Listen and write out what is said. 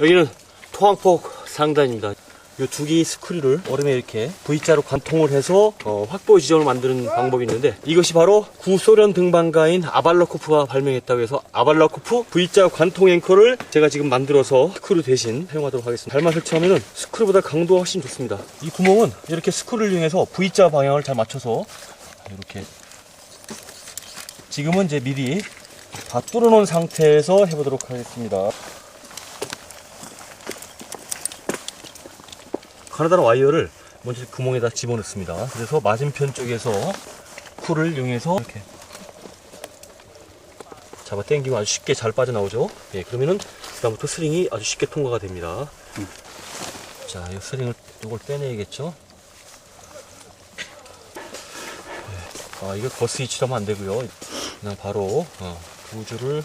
여기는 토항폭 상단입니다. 이 두 개의 스크류를 얼음에 이렇게 V자로 관통을 해서 어, 확보 지점을 만드는 방법이 있는데 이것이 바로 구소련 등반가인 아발라코프가 발명했다고 해서 아발라코프 V자 관통 앵커를 제가 지금 만들어서 스크류 대신 사용하도록 하겠습니다. 발만 설치하면 스크류보다 강도가 훨씬 좋습니다. 이 구멍은 이렇게 스크류를 이용해서 V자 방향을 잘 맞춰서 이렇게 지금은 이제 미리 다 뚫어놓은 상태에서 해보도록 하겠습니다. 가느다란 와이어를 먼저 구멍에다 집어넣습니다. 그래서 맞은편 쪽에서 풀을 이용해서 이렇게 잡아 당기면 아주 쉽게 잘 빠져나오죠. 예, 그러면은 그다음부터 스링이 아주 쉽게 통과가 됩니다. 자, 이 스링을 이걸 빼내야겠죠. 예, 아, 이거 거스이 칠하면 안 되고요. 그냥 바로 어, 구주를